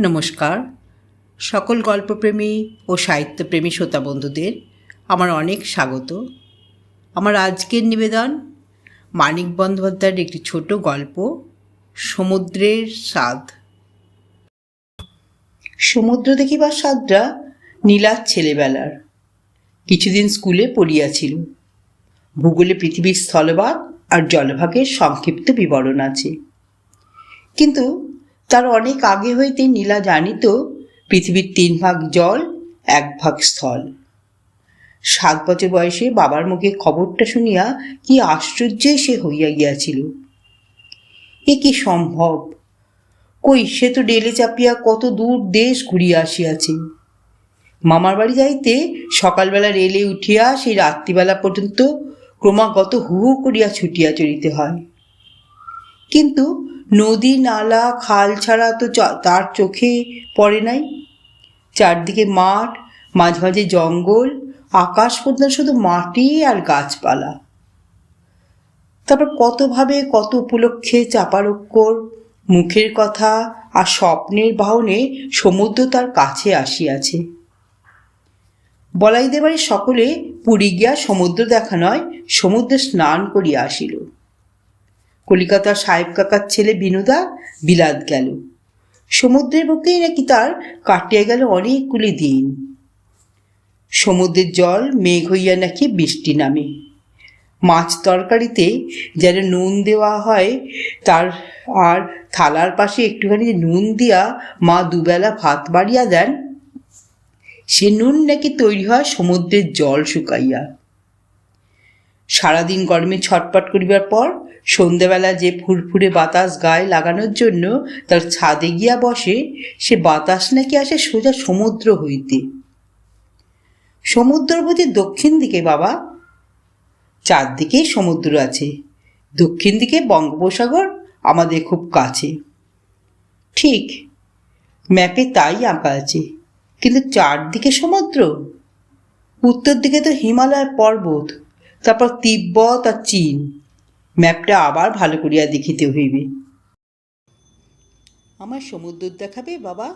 নমস্কার। সকল গল্পপ্রেমী ও সাহিত্যপ্রেমী শ্রোতা বন্ধুদের আমার অনেক স্বাগত। আমার আজকের নিবেদন মানিক বন্দ্যোপাধ্যায়ের একটি ছোট গল্প, সমুদ্রের স্বাদ। সমুদ্র দেখিবার স্বাদটা নীলার ছেলেবেলার। কিছুদিন স্কুলে পড়িয়াছিল। ভূগোলে পৃথিবীর স্থলভাগ আর জলভাগের সংক্ষিপ্ত বিবরণ আছে। কিন্তু তার অনেক আগে হইতে নীলা জানিত পৃথিবীর তিন ভাগ জল, এক ভাগ স্থল। সাত বছর বয়সে বাবার মুখে খবরটা শুনিয়া কি আশ্চর্যে সে হইয়া গিয়াছিল। এ কি সম্ভব? কই সে তো ডেলে চাপিয়া কত দূর দেশ ঘুরিয়া আসিয়াছে। মামার বাড়ি যাইতে সকালবেলা রেলে উঠিয়া সেই রাত্রিবেলা পর্যন্ত ক্রমাগত হু হু করিয়া ছুটিয়া চলিতে হয়। কিন্তু নদী, নালা, খাল ছাড়া তো তার চোখে পড়ে নাই। চারদিকে মাঠ, মাঝে মাঝে জঙ্গল, আকাশ পর্যন্ত শুধু মাটি আর গাছপালা। তারপর কতভাবে কত উপলক্ষে চাপারক্কর, মুখের কথা আর স্বপ্নের বাহনে সমুদ্র তার কাছে আসিয়াছে। বলাইদের বাড়ির সকলে পুরী গিয়া সমুদ্র দেখা নয়, সমুদ্রে স্নান করিয়া আসিল। কলিকাতার সাহেব কাকার ছেলে বিনুদা বিলাত গেল। সমুদ্রের বুকেই নাকি তার? কাটিয়া গেল অনেকগুলি দিন। সমুদ্রের জল মেঘ হইয়া নাকি বৃষ্টি নামে। মাছ তরকারিতে যেন নুন দেওয়া হয়, তার আর থালার পাশে একটুখানি নুন দিয়া মা দুবেলা ভাত বাড়িয়া দেন। সে নুন নাকি তৈরি হয় সমুদ্রের জল শুকাইয়া। সারাদিন গরমে ছটপট করিবার পর সন্ধেবেলা যে ফুরফুরে বাতাস গায়ে লাগানোর জন্য তার ছাদে গিয়া বসে, সে বাতাস নাকি আসে সোজা সমুদ্র হইতে। সমুদ্র বুঝি দক্ষিণ দিকে বাবা? চারদিকেই সমুদ্র আছে। দক্ষিণ দিকে বঙ্গোপসাগর, আমাদের খুব কাছে। ঠিক, ম্যাপে তাই আঁকা আছে। কিন্তু চারদিকে সমুদ্র? উত্তর দিকে তো হিমালয় পর্বত, তারপর তিব্বত আর চীন। ম্যাপটা আবার ভালো করিয়া দেখিতে হইবে। আমার সমুদ্র দেখাবে, বাবা?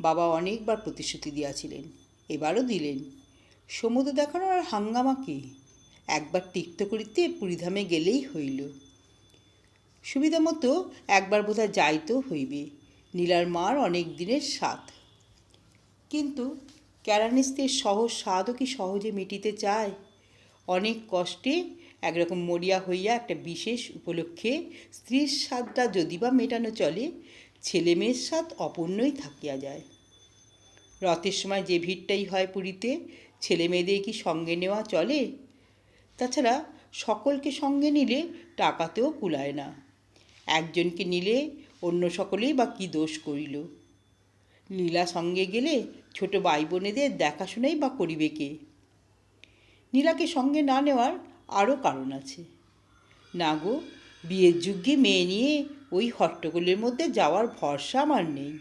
বাবা অনেকবার প্রতিশ্রুতি দিয়াছিলেন, এবারও দিলেন। সমুদ্র দেখানোর আর হাঙ্গামা কি? একবার তীর্থ করিতে পুরীধামে গেলেই হইল। সুবিধা মতো একবার বোধহয় যাইতেও হইবে। নীলার মার অনেক দিনের স্বাদ। কিন্তু ক্যারানিস্তের সহজ স্বাদও কি সহজে মিটিতে চায়? অনেক কষ্টে একরকম মরিয়া হইয়া একটা বিশেষ উপলক্ষে স্ত্রীর স্বাদটা যদি বা মেটানো চলে, ছেলে মেয়ের স্বাদ অপূর্ণই থাকিয়া যায়। রথের সময় যে ভিড়টাই হয় পুরীতে, ছেলে মেয়েদের কি সঙ্গে নেওয়া চলে? তাছাড়া সকলকে সঙ্গে নিলে টাকাতেও কুলায় না। একজনকে নিলে অন্য সকলেই বা কী দোষ করিল? নীলা সঙ্গে গেলে ছোট ভাই বোনেদের দেখাশোনাই বা করিবে কে? নীলাকে সঙ্গে না নেওয়ার আরও কারণ আছে। না গো, বিয়ের যুগে মেয়ে নিয়ে ওই হট্টগোলের মধ্যে যাওয়ার ভরসা আমার নেই।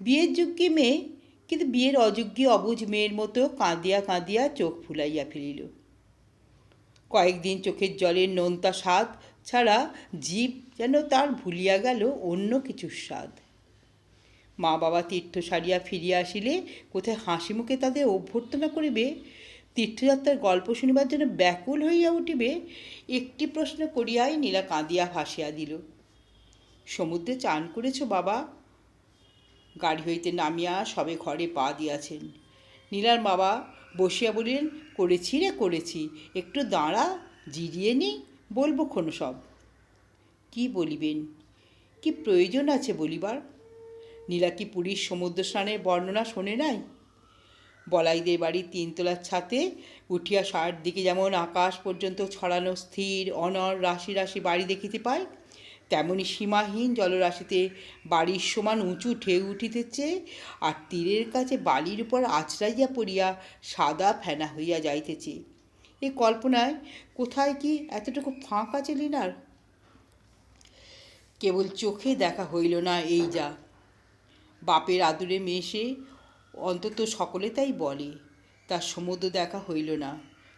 বিয়ের যুগে মেয়ে, কিন্তু বিয়ের অযোগ্য অবুঝ মেয়ের মতো কাঁদিয়া কাঁদিয়া চোখ ফুলাইয়া ফেলিল। কয়েকদিন চোখের জলের নোনতা স্বাদ ছাড়া জীব যেন তার ভুলিয়া গেল অন্য কিছুর স্বাদ। মা বাবা তীর্থ সারিয়া ফিরিয়া আসিলে কোথায় হাসি মুখে তাদের অভ্যর্থনা করিবে? তীর্থযাত্রার গল্প শুনিবার জন্য ব্যাকুল হইয়া উঠিবে, একটি প্রশ্ন করিয়াই নীলা কাঁদিয়া ভাসিয়া দিল। সমুদ্রে চান করেছ বাবা? গাড়ি হইতে নামিয়া সবে ঘরে পা দিয়াছেন। নীলার বাবা বসিয়া বলিলেন, করেছি রে, করেছি। একটু দাঁড়া, জিরিয়ে নি, বলব কোনো সব। কি বলিবেন? কি প্রয়োজন আছে বলিবার? নীলা কি পুরীর সমুদ্র স্নানের বর্ণনা শোনে নাই? বলাইদের বাড়ির তিনতলার ছাতে। উঠিয়া সার দিকে যেমন আকাশ পর্যন্ত ছড়ানো স্থির, অনর, রাশি রাশি বাড়ি দেখিতে পায় তেমনি সীমাহীন জলরাশিতে বাড়ির সমান উঁচু ঢেউ উঠিতেছে, আর তীরের কাছে বালির উপর আছড়াইয়া পড়িয়া সাদা ফেনা হইয়া যাইতেছে। এই কল্পনায় কোথায় কি এতটুকু ফাঁক আছে লিনার? কেবল চোখে দেখা হইল না এই যা। বাপের আদুরে মেশে অন্তত সকলে তাই বলে। তার সমুদ্র দেখা হইল না,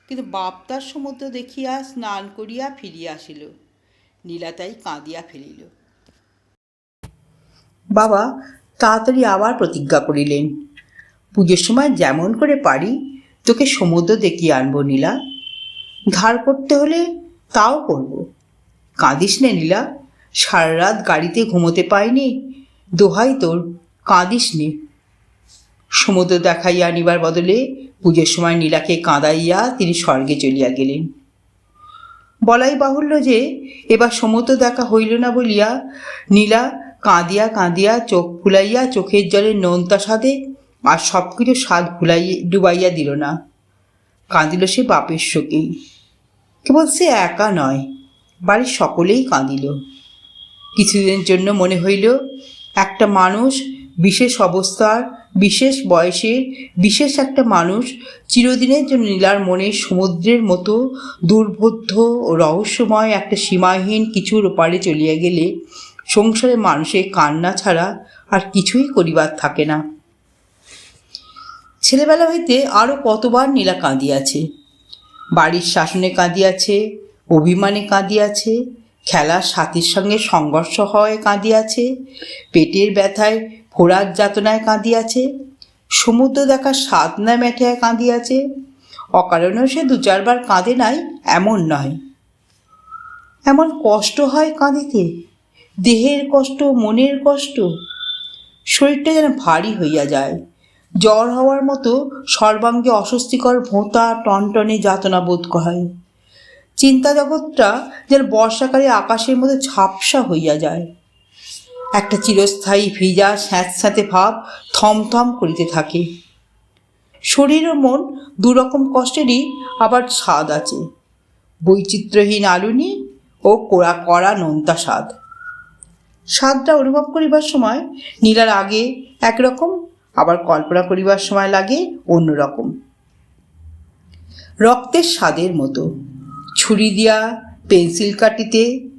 কিন্তু বাপ তার সমুদ্র দেখিয়া স্নান করিয়া ফিরিয়া আসিল। নীলা তাই কাঁদিয়া ফেলিল। বাবা, তাড়াতাড়ি আবার প্রতিজ্ঞা করিলেন। পুজোর সময় যেমন করে পারি, তোকে সমুদ্র দেখিয়ে আনব নীলা। ধার করতে হলে তাও করব। কাঁদিস নে নীলা, সারা রাত গাড়িতে ঘুমোতে পাইনি দোহাই তোর, কাঁদিস নে। সমুদ্র দেখাইয়া আনিবার বদলে পুজোর সময় নীলাকে কাঁদাইয়া তিনি স্বর্গে চলিয়া গেলেন। বলাই বাহুল্য যে এবার সমুদ্র দেখা হইল না বলিয়া নীলা কাঁদিয়া কাঁদিয়া চোখ ফুলাইয়া চোখের জলে নোনতা সাদে আর সব কিছু স্বাদ ভুলাই ডুবাইয়া দিল না। কাঁদিল সে বাপের শোকেই কেবল সে একা নয়, বাড়ির সকলেই কাঁদিল। কিছুদিনের জন্য মনে হইল একটা মানুষ বিশেষ অবস্থার বিশেষ বয়সের বিশেষ একটা মানুষ চিরদিনের জন্য নীলার মনে সমুদ্রের মতো দুর্বোধ্য ও রহস্যময় একটা সীমাহীন কিছুর ওপারে চলিয়া গেলে সংসারে মানুষের কান্না ছাড়া আর কিছুই করিবার থাকে না। ছেলেবেলা হইতে আরও কতবার নীলা কাঁদিয়াছে। বাড়ির শাসনে কাঁদিয়াছে, অভিমানে কাঁদিয়াছে, খেলার সাথীর সঙ্গে সংঘর্ষ হওয়ায় কাঁদিয়াছে, পেটের ব্যথায় ফোড়ার যাতনায় কাঁদিয়াছে, সমুদ্র দেখার স্বাদ না মেটায় কাঁদিয়াছে, অকারণেও সে দু চারবার কাঁদে নাই, এমন নয়। এমন কষ্ট হয় কাঁদিতে, দেহের কষ্ট, মনের কষ্ট, শরীরটা যেন ভারী হইয়া যায়। জ্বর হওয়ার মতো সর্বাঙ্গে অস্বস্তিকর ভোঁতা, টনটনে যাতনা বোধ হয়। চিন্তা জগৎটা যেন বর্ষাকালে আকাশের মধ্যে ঝাপসা হইয়া যায়। একটা চিরস্থায়ী ভিজা স্যাঁতস্যাঁতে ভাব থমথম করিতে থাকে। শরীর ও মন দুরকম কষ্টেরই আবার স্বাদ আছে। বৈচিত্র্যহীন আলুনি ও কোড়া কড়া নোনতা স্বাদ। স্বাদটা অনুভব করিবার সময় নীলার আগে একরকম, আবার কল্পনা করিবার সময় লাগে অন্যরকম। রক্তের স্বাদের মতো। ছুরি দিয়া পেন্সিল কাটিতে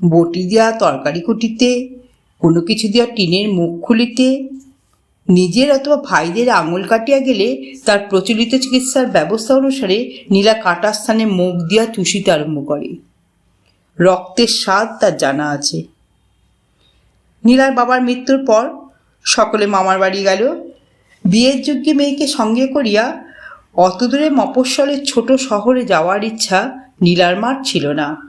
বটি দিয়া তরকারি কুটিতে, কোনো কিছু দেওয়া টিনের মুখ খুলিতে, নিজের অথবা ভাইদের আঙুল কাটিয়া গেলে তার প্রচলিত চিকিৎসার ব্যবস্থা অনুসারে নীলা কাটার স্থানে মুখ দিয়া চুষিতে আরম্ভ করে। রক্তের স্বাদ তার জানা আছে। নীলার বাবার মৃত্যুর পর সকলে মামার বাড়ি গেল। বিয়ের যোগ্য মেয়েকে সঙ্গে করিয়া অত দূরে মফস্বলের ছোট শহরে যাওয়ার ইচ্ছা নীলার মার ছিল না।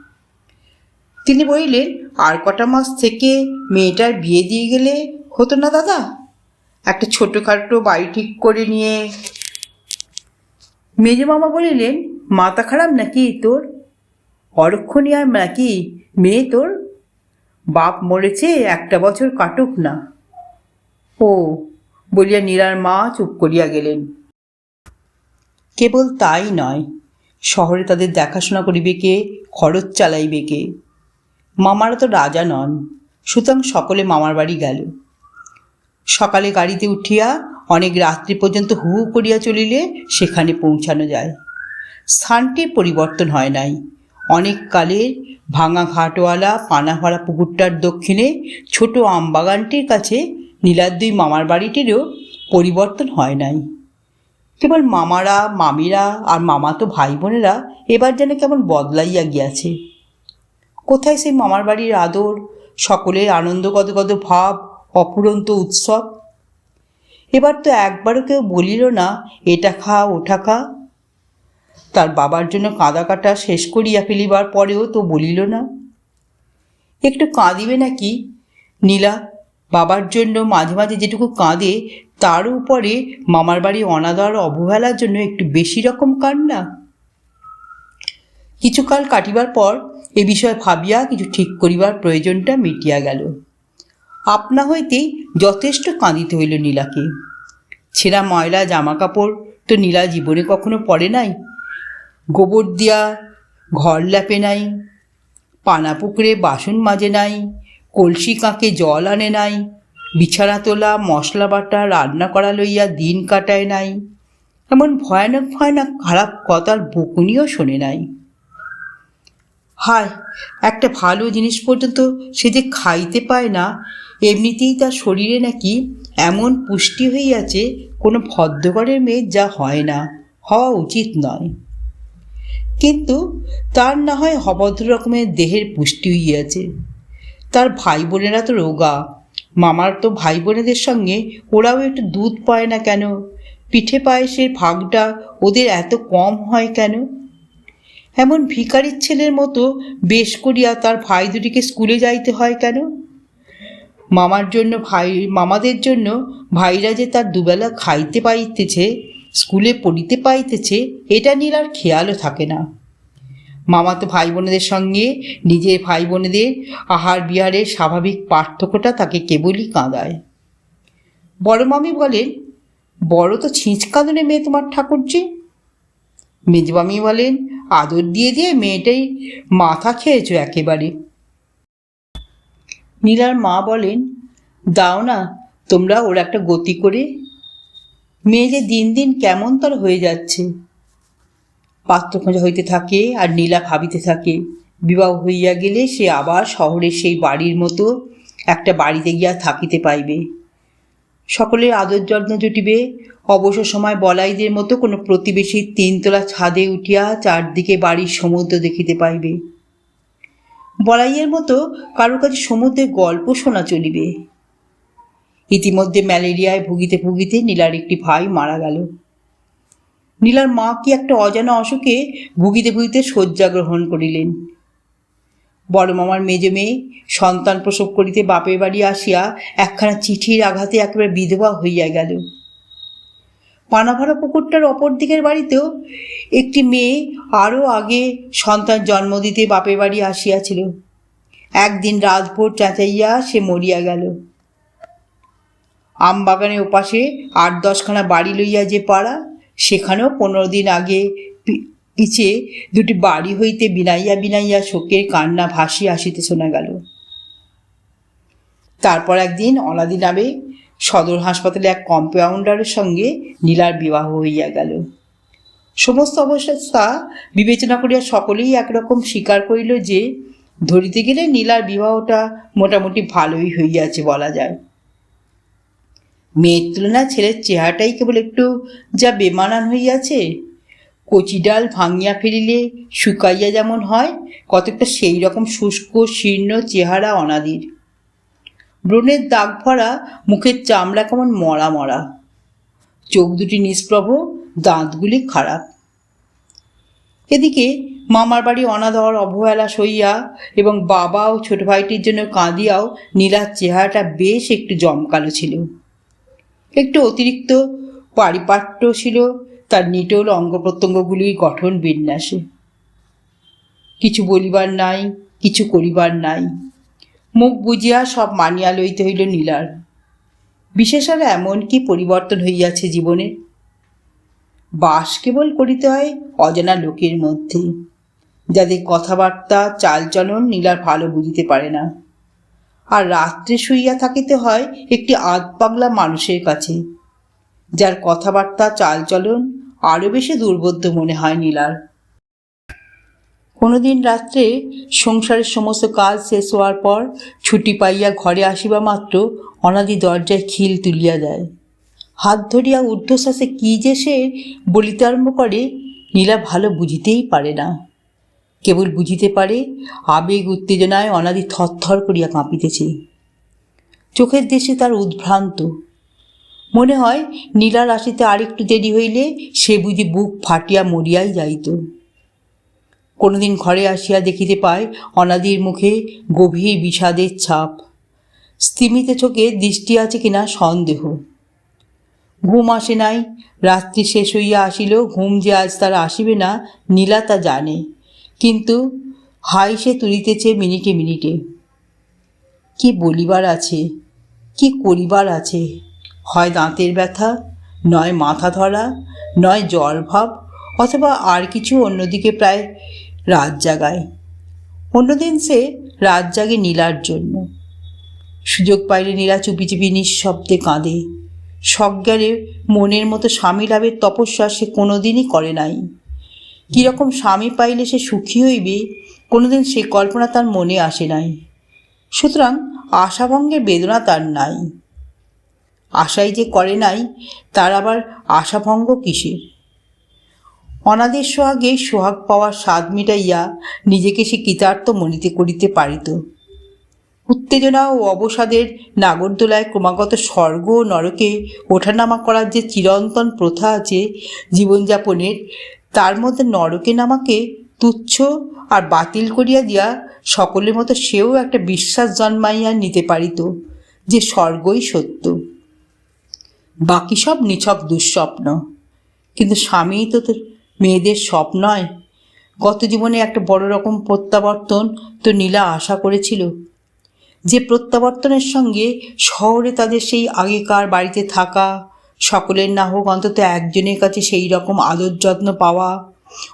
তিনি বলিলেন, আর কটা মাস থেকে মেয়েটার বিয়ে দিয়ে গেলে হতো না দাদা? একটা ছোটোখাটো বাড়ি ঠিক করে নিয়ে। মেজে মামা বলিলেন, মাথা খারাপ নাকি তোর? অরক্ষণী আর নাকি মেয়ে তোর? বাপ মরেছে, একটা বছর কাটুক না। ও, বলিয়া নীলার মা চুপ করিয়া গেলেন। কেবল তাই নয়, শহরে তাদের দেখাশোনা করিবে কে, খরচ চালাইবে কে? মামারা তো রাজা নন, সুতরাং সকলে মামার বাড়ি গেল। সকালে গাড়িতে উঠিয়া, অনেক রাত্রি পর্যন্ত হু হু করিয়া চলিলে সেখানে পৌঁছানো যায়। স্থানটির পরিবর্তন হয় নাই। অনেক কালের ভাঙা ঘাটওয়ালা পানা ভরা পুকুরটার দক্ষিণে ছোট আমবাগানটির কাছে নীলার দুই মামার বাড়িটিরও পরিবর্তন হয় নাই। কেবল মামারা, মামিরা আর মামাতো ভাই বোনেরা এবার যেন কেমন বদলাইয়া গিয়াছে। কোথায় সেই মামার বাড়ির আদর, সকলের আনন্দ ভাব, অপুরন্ত উৎসব? এবার তো একবারও কেউ বলিল না, এটা খা ওটা খা। তার বাবার জন্য কাঁদা কাটা শেষ করিয়া ফেলিবার পরেও তো বলিল না। একটু কাঁদিবে নাকি? নীলা, বাবার জন্য মাঝে মাঝে যেটুকু কাঁদে, তার উপরে মামার বাড়ি অনাদর, অবহেলার জন্য একটু বেশি রকম কান্না। কিছুকাল কাটিবার পর এ বিষয়ে ভাবিয়া কিছু ঠিক করিবার প্রয়োজনটা মিটিয়া গেল। আপনা হইতেই যথেষ্ট কাঁদিতে হইল নীলাকে। ছেঁড়া ময়লা জামা কাপড় তো নীলা জীবনে কখনো পড়ে নাই। গোবর দিয়া ঘর ল্যাপে নাই। পানা পুকুরে বাসন মাজে নাই। কলসি কাঁকে জল আনে নাই। বিছানা তোলা, মশলা বাটা রান্না করা লইয়া দিন কাটায় নাই। এমন ভয়ানক ভয়ানক খারাপ কথার বকুনিও শোনে নাই। হায়, একটা ভালো জিনিস পর্যন্ত সে যে খাইতে পায় না, এমনিতেই তার শরীরে নাকি এমন পুষ্টি হইয়াছে, কোনো ভদ্রঘরের মেয়ের যা হয় না, হওয়া উচিত নয়। কিন্তু তার না হয় অভদ্র রকমের দেহের পুষ্টি হইয়াছে। তার ভাই বোনেরা তো রোগা, মামার তো ভাই বোনেদের সঙ্গে ওরাও একটু দুধ পায় না কেন? পিঠে পায়েসের ভাগটা ওদের এত কম হয় কেন? এমন ভিকারির ছেলের মতো বেশ করিয়া তার ভাই দুটিকে স্কুলে যাইতে হয় কেন? মামার জন্য ভাই, মামাদের জন্য ভাইরা যে তার দুবেলা খাইতে পাইতেছে, স্কুলে পড়িতে পাইতেছে, এটা নিয়ে আর খেয়ালও থাকে না। মামা তো ভাই বোনেদের সঙ্গে নিজের ভাই বোনেদের আহার বিহারের স্বাভাবিক পার্থক্যটা তাকে কেবলই কাঁদায়। বড় মামি বলেন বড় তো ছিঁচকাঁদনে মেয়ে তোমার ঠাকুরজি? মেজবামি বলেন আদর দিয়ে দিয়ে মেয়েটাই মাথা খেয়েছো একেবারে। নীলার মা বলেন, দাও না, তোমরা ওর একটা গতি করে। মেয়ে যে দিন দিন কেমন তার হয়ে যাচ্ছে। পাত্র খোঁজা হইতে থাকে আর নীলা ভাবিতে থাকে, বিবাহ হইয়া গেলে সে আবার শহরের সেই বাড়ির মতো একটা বাড়িতে গিয়া থাকিতে পাইবে। সকলের আদর যত্ন জুটিবে। অবসর সময় বলাইদের মতো কোনো প্রতিবেশীর তিনতলা ছাদে উঠিয়া চারদিকে বাড়ির সমুদ্র দেখিতে পাইবে। বলাইয়ের মতো কারও কাছে সমুদ্রের গল্প শোনা চলিবে। ইতিমধ্যে ম্যালেরিয়ায় ভুগিতে ভুগিতে নীলার একটি ভাই মারা গেল। নীলার মা কি একটা অজানা অসুখে ভুগিতে ভুগিতে শয্যা গ্রহণ করিলেন। বড় মামার মেজে মেয়ে সন্তান প্রসব করিতে বাপের বাড়ি আসিয়া একখানা চিঠির আঘাতে একেবারে বিধবা হইয়া গেল। পানাভরা পুকুরটার অপর দিকের বাড়িতেও একটি মেয়ে আরও আগে সন্তান জন্ম দিতে বাপের বাড়ি আসিয়াছিল। একদিন রাতভোর চেঁচাইয়া সে মরিয়া গেল। আমবাগানের ওপাশে আট দশখানা বাড়ি লইয়া যে পাড়া, সেখানেও পনেরো দিন আগে পিছে দুটি বাড়ি হইতে বিনাইয়া বিনাইয়া শোকের কান্না ভাসিয়া আসিতে শোনা গেল। তারপর একদিন অনাদি নামে সদর হাসপাতালে এক কম্পাউন্ডারের সঙ্গে নীলার বিবাহ হইয়া গেল। সমস্ত অবস্থা বিবেচনা করিয়া সকলেই একরকম স্বীকার করিল যে, ধরিতে গেলে নীলার বিবাহটা মোটামুটি ভালোই হইয়াছে বলা যায়। মেয়ের তুলনায় ছেলের চেহারাটাই কেবল একটু যা বেমানান হইয়াছে কচি ডাল ভাঙিয়া ফেলিলে শুকাইয়া যেমন হয়, কতকটা সেই রকম শুষ্ক, শীর্ণ চেহারা অনাদির। ব্রণের দাগ ভরা, মুখের চামড়া কেমন মরা মরা। চোখ দুটি নিষ্প্রভ, দাঁতগুলি খারাপ। এদিকে মামার বাড়ি অনাদর অবহেলা সইয়া এবং বাবা ও ছোট ভাইটির জন্য কাঁদিয়াও নীলার চেহারাটা বেশ একটু জমকালো ছিল। একটু অতিরিক্ত পারিপাট্য ছিল তার নিটোল অঙ্গ প্রত্যঙ্গগুলির গঠন বিন্যাসে। কিছু বলিবার নাই, কিছু করিবার নাই। মুখ বুঝিয়া সব মানিয়া লইতে হইল নীলার। বিশেষ আর এমন কি পরিবর্তন হইয়াছে জীবনে? বাস কেবল করিতে হয় অজানা লোকের মধ্যে। যাদের কথাবার্তা, চালচলন নীলার ভালো বুঝিতে পারে না। আর রাত্রে শুইয়া থাকিতে হয় একটি আধ পাগলা মানুষের কাছে। যার কথাবার্তা চালচলন আরও বেশি দুর্বোধ্য মনে হয় নীলার। কোনোদিন রাত্রে সংসারের সমস্ত কাজ শেষ হওয়ার পর ছুটি পাইয়া ঘরে আসিবা মাত্র অনাদি দরজায় খিল তুলিয়া দেয়। হাত ধরিয়া ঊর্ধ্বশ্বাসে কী যে সে বলিতে আরম্ভ করে, নীলা ভালো বুঝিতেই পারে না। কেবল বুঝিতে পারে, আবেগ উত্তেজনায় অনাদি থরথর করিয়া কাঁপিতেছে। চোখের দেশে তার উদ্ভ্রান্ত মনে হয় নীলার আসিতে আরেকটু দেরি হইলে সে বুঝি বুক ফাটিয়া মরিয়াই যাইত। কোনোদিন ঘরে আসিয়া দেখিতে পায় অনাদির মুখে গভীর বিষাদের ছাপ। স্তিমিত চোখে দৃষ্টি আছে কিনা সন্দেহ। ঘুম আসে নাই, রাত্রি শেষ হইয়া আসিল ঘুম যে আজ তার আসিবে না, নীলা তা জানে। কিন্তু হাই সে তুলিতেছে মিনিটে মিনিটে। কি বলিবার আছে, কি করিবার আছে? হয় দাঁতের ব্যথা, নয় মাথা ধরা, নয় জ্বর ভাব, অথবা আর কিছু অন্যদিকে প্রায় রাত জাগায়। অন্যদিন সে রাত জাগে নীলার জন্য। সুযোগ পাইলে নীলা চুপি চুপি নিঃশব্দে কাঁদে। সজ্ঞানে মনের মতো স্বামী লাভের তপস্যা সে কোনোদিনই করে নাই। কীরকম স্বামী পাইলে সে সুখী হইবে, কোনোদিন সে কল্পনা তার মনে আসে নাই। সুতরাং আশাভঙ্গের বেদনা তার নাই। আশাই যে করে নাই, তার আবার আশাভঙ্গ কিসের? অনাদের সোহাগে সোহাগ পাওয়ার স্বাদ মিটাইয়া নিজেকে সে কৃতার্থ মনিতে করিতে পারিত। উত্তেজনা ও অবসাদের নাগরদোলায় ক্রমাগত স্বর্গ ও নরকে ওঠানামা করার যে চিরন্তন প্রথা আছে জীবনযাপনের, তার মধ্যে নরকে নামাকে তুচ্ছ আর বাতিল করিয়া দিয়া সকলের মতো সেও একটা বিশ্বাস জন্মাইয়া নিতে পারিত, যে স্বর্গই সত্য। বাকি সব নিছক দুঃস্বপ্ন। কিন্তু স্বামী তো তো মেয়েদের স্বপ্ন নয়। গত জীবনে একটা বড় রকম প্রত্যাবর্তন তো নীলা আশা করেছিল। যে প্রত্যাবর্তনের সঙ্গে শহরে তাদের সেই আগেকার বাড়িতে থাকা, সকলের না হোক অন্তত একজনের কাছে সেই রকম আদর যত্ন পাওয়া,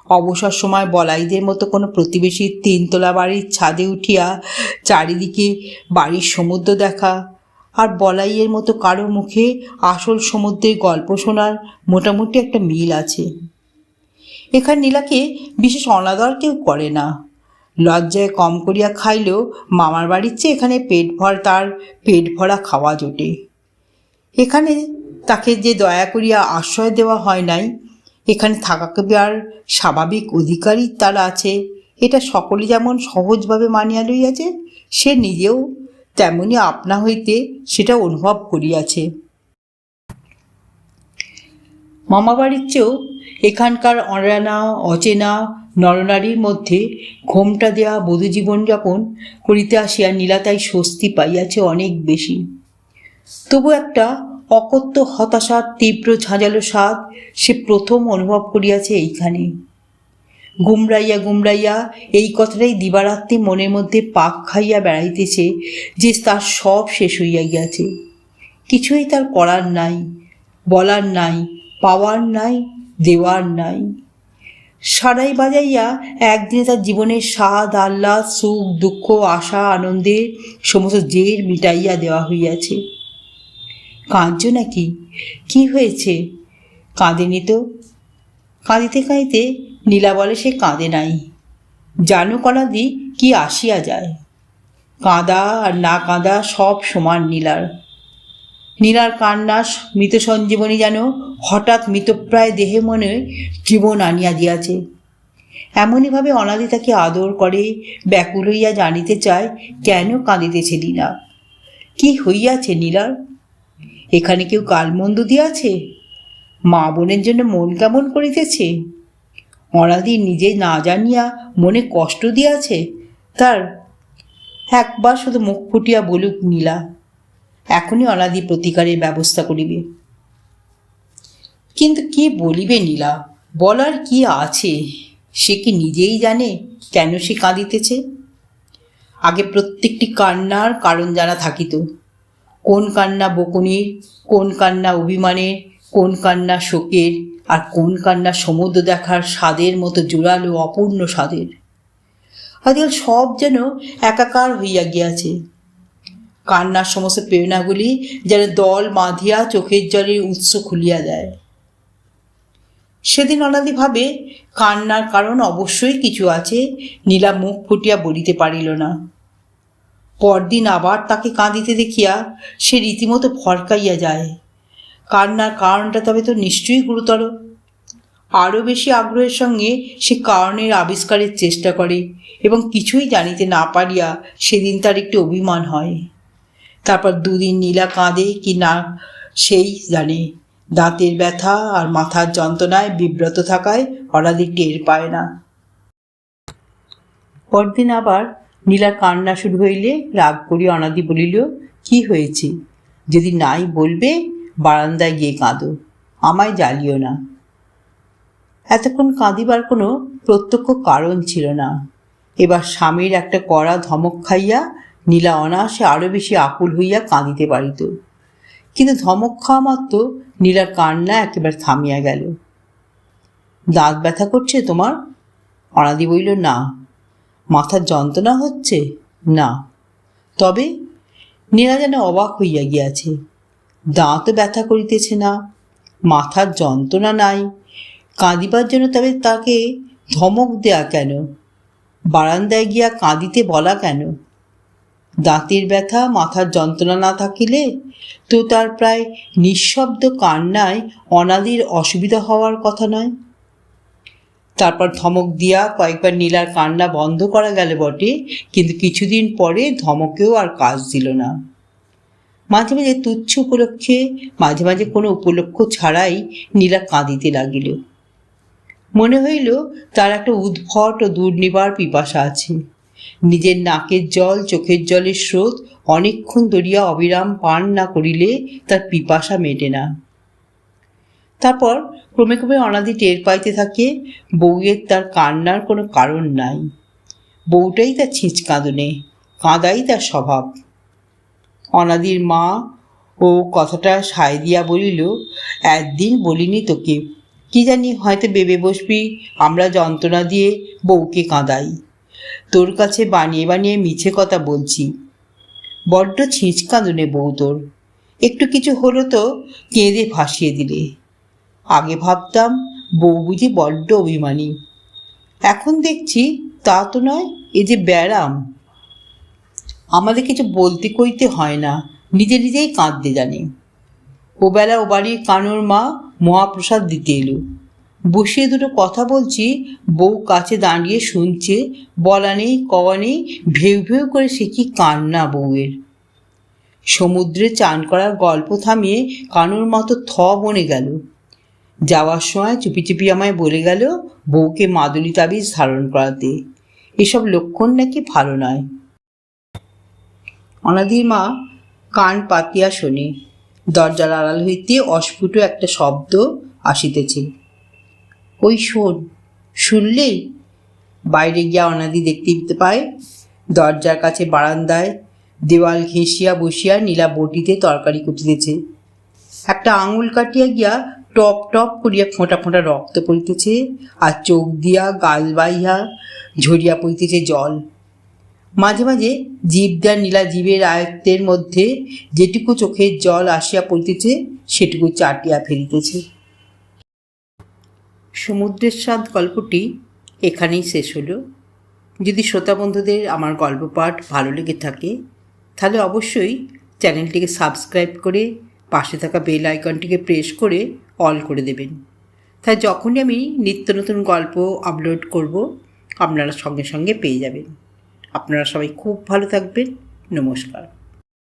অবসর সময় বলাইদের মতো কোনো প্রতিবেশীর তিনতলা বাড়ির ছাদে উঠিয়া চারিদিকে বাড়ির সমুদ্র দেখা আর বলাইয়ের মতো কারও মুখে আসল সমুদ্রের গল্প শোনার মোটামুটি একটা মিল আছে। এখানে নীলাকে বিশেষ অনাদর কেউ করে না। লজ্জায় কম করিয়া খাইলেও মামার বাড়ির চেয়ে এখানে পেট ভর তার পেট ভরা খাওয়া জোটে। এখানে তাকে যে দয়া করিয়া আশ্রয় দেওয়া হয় নাই, এখানে থাকাকে আর স্বাভাবিক অধিকারই তার আছে, এটা সকলে যেমন সহজভাবে মানিয়া লইয়াছে, সে নিজেও তেমনি আপনা হইতে সেটা অনুভব করিয়াছে। মামাবাড়ির চেয়েও এখানকার অজানা অচেনা নরনারীর মধ্যে ঘোমটা দেওয়া বধূ জীবনযাপন করিতে আসিয়া নীলাতাই স্বস্তি পাইয়াছে অনেক বেশি। তবু একটা অকথ্য হতাশার তীব্র ঝাঁঝালো স্বাদ সে প্রথম অনুভব করিয়াছে এইখানে। গুমরাইয়া গুমরাইয়া, এই কথাটাই দিবারাত্রি মনের মধ্যে পাক খাইয়া বেড়াইতেছে যে তার সব শেষ হইয়া গিয়াছে। কিছুই তার করার নাই, বলার নাই, পাওয়ার নাই, দেওয়ার নাই। সারাই বাজাইয়া একদিনে তার জীবনের স্বাদ, আহ্লাদ, সুখ, দুঃখ, আশা আনন্দের সমস্ত জের মিটাইয়া দেওয়া হইয়াছে। কাঁদছ নাকি? কি হয়েছে? কাঁদেনি তো? কাঁদিতে কাঁদিতে নীলা বলে, সে কাঁদে নাই। জানো কনাদি কি আসিয়া যায়। কাঁদা আর না কাঁদা সব সমান নীলার। নীলার কান্না মৃত সঞ্জীবনী যেন হঠাৎ মৃতপ্রায় দেহে মনে জীবন আনিয়া দিয়াছে। এমনইভাবে অনাদি তাকে আদর করে, ব্যাকুল হইয়া জানিতে চায়, কেন কাঁদিতেছে নীলা? কি হইয়াছে নীলার? এখানে কেউ কালমন্দ দিয়াছে? মা বোনের জন্য মন কেমন করিতেছে? অনাদি নিজে না জানিয়া মনে কষ্ট দিয়াছে? তার একবার শুধু মুখ ফুটিয়া বলুক নীলা, এখনই অনাদি প্রতিকারের ব্যবস্থা করিবে। কিন্তু কি বলিবে নীলা, বলার কি আছে? সে কি নিজেই জানে কেন সে কাঁদিতেছে? আগে প্রত্যেকটি কান্নার কারণ জানা থাকিত। কোন কান্না বকুনির, কোন কান্না অভিমানের, কোন কান্না শোকের আর কোন কান্না সমুদ্র দেখার স্বাদের মতো জোরালো অপূর্ণ স্বাদের। আজকাল সব যেন একাকার হইয়া গিয়াছে। কান্নার সমস্ত প্রেরণাগুলি যেন দল বাঁধিয়া চোখের জলের উৎস খুলিয়া দেয়। সেদিন অনাদি ভাবে কান্নার কারণ অবশ্যই কিছু আছে, নীলা মুখ ফুটিয়া বলিতে পারিল না। পরদিন আবার তাকে কাঁদিতে দেখিয়া সে রীতিমতো ভরকাইয়া যায়। কান্নার কারণটা তবে তো নিশ্চয়ই গুরুতর। আরও বেশি আগ্রহের সঙ্গে সে কারণের আবিষ্কারের চেষ্টা করে এবং কিছুই জানিতে না পারিয়া সেদিন তার একটি অভিমান হয়। তারপর দুদিন নীলা কাঁদে কি না সেই জানে। দাঁতের ব্যথা আর মাথার যন্ত্রণায় বিব্রত থাকায় অনাদি টের পায় না। পরদিন আবার নীলার কান্না শুরু হইলে রাগ করি অনাদি বলিল, কি হয়েছে? যদি নাই বলবে বারান্দায় গিয়ে কাঁদো। আমায় জ্বালিও না। এতক্ষণ কাঁদিবার কোনো প্রত্যক্ষ কারণ ছিল না। এবার স্বামীর একটা কড়া ধমক খাইয়া নীলা অনায়াসে আরও বেশি আকুল হইয়া কাঁদিতে পারিত। কিন্তু ধমক খাওয়া মাত্র নীলার কান্না একেবারে থামিয়া গেল। দাঁত ব্যথা করছে তোমার? অনাদি বইল না। মাথার যন্ত্রণা হচ্ছে? না। তবে নীলা যেন অবাক হইয়া গিয়াছে। দাঁতও ব্যথা করিতেছে না, মাথার যন্ত্রণা নাই, কাঁদিবার জন্য তবে তাকে ধমক দেয়া কেন? বারান্দায় গিয়া কাঁদিতে বলা কেন? দাঁতের ব্যথা, মাথার যন্ত্রণা না থাকিলে তো তার প্রায় নিঃশব্দ কান্নায় অনাদির অসুবিধা হওয়ার কথা নয়। তারপর ধমক দিয়া কয়েকবার নীলার কান্না বন্ধ করা গেল বটে, কিন্তু কিছুদিন পরে ধমকেও আর কাজ দিল না। মাঝে মাঝে তুচ্ছ উপলক্ষে, মাঝে মাঝে কোনো উপলক্ষ ছাড়াই নীলা কাঁদিতে লাগিল। মনে হইল তার একটা উদ্ভট ও দুর্নিবার পিপাসা আছে। নিজের নাকের জল, চোখের জলের স্রোত অনেকক্ষণ ধরিয়া অবিরাম পান না করিলে তার পিপাসা মেটে না। তারপর ক্রমে ক্রমে অনাদি টের পাইতে থাকে, বউয়ের তার কান্নার কোনো কারণ নাই। বউটাই তার ছিঁচ কাঁদনে কাঁদাই তার স্বভাব। অনাদির মা ও কথাটা সায় দিয়া বলিল, একদিন বলিনি তোকে। কি জানি হয়তো বেবে বসবি, আমরা যন্ত্রণা দিয়ে বউকে কাঁদাই। তোর কাছে বানিয়ে বানিয়ে মিছে কথা বলছি। বড্ড ছিঁচ কাঁদনে বউ তোর। একটু কিছু হলো তো কেঁদে ভাসিয়ে দিলে। আগে ভাবতাম বউ বুঝি বড্ড অভিমানী। এখন দেখছি তা তো নয়, এ যে ব্যারাম। আমাদের কিছু বলতে কইতে হয় না। নিজে নিজেই কাঁদতে জানে। ও বেলা ও বাড়ির কানুর মা মহাপ্রসাদ দিতে এলো। বসিয়ে দুটো কথা বলছি, বউ কাছে দাঁড়িয়ে শুনছে, বলা নেই, কওয়া নেই, ভেউ ভেউ করে সে কি কান্না বউয়ের। সমুদ্রে চান করার গল্প থামিয়ে কানুর মতো থ বনে গেল। যাওয়ার সময় চুপি চুপি আমায় বলে গেল, বউকে মাদুলি তাবিজ ধারণ করাতে। এসব লক্ষণ নাকি ভালো নয়। অনাদির মা কান পাতিয়া শোনে। দরজার আড়াল হইতে অস্ফুট একটা শব্দ আসিতেছে। ওই শোন শুনলে বাইরে গিয়া অনাদি দেখতে পায়। দরজার কাছে বারান্দায় দেওয়াল ঘেঁষিয়া বসিয়া নীলা বটিতে তরকারি কুটিতেছে। একটা আঙুল কাটিয়া গিয়া টপ টপ করিয়া ফোঁটা ফোঁটা রক্ত পড়িতেছে আর চোখ দিয়া গাল বাইয়া ঝরিয়া পড়িতেছে জল। মাঝে মাঝে জীব দেওয়া নীলা জীবের আয়ত্তের মধ্যে যেটুকু চোখের জল আসিয়া পড়িতেছে, সেটুকু চাটিয়া ফেলিতেছে। সমুদ্রের স্বাদ গল্পটি এখানেই শেষ হলো। যদি শ্রোতা বন্ধুদের আমার গল্প পাঠ ভালো লেগে থাকে, তাহলে অবশ্যই চ্যানেলটিকে সাবস্ক্রাইব করে পাশে থাকা বেল আইকনটিকে প্রেস করে অল করে দেবেন। তাই যখনই আমি নিত্য নতুন গল্প আপলোড করব, আপনারা সঙ্গে সঙ্গে পেয়ে যাবেন। আপনারা সবাই খুব ভালো থাকবেন। নমস্কার।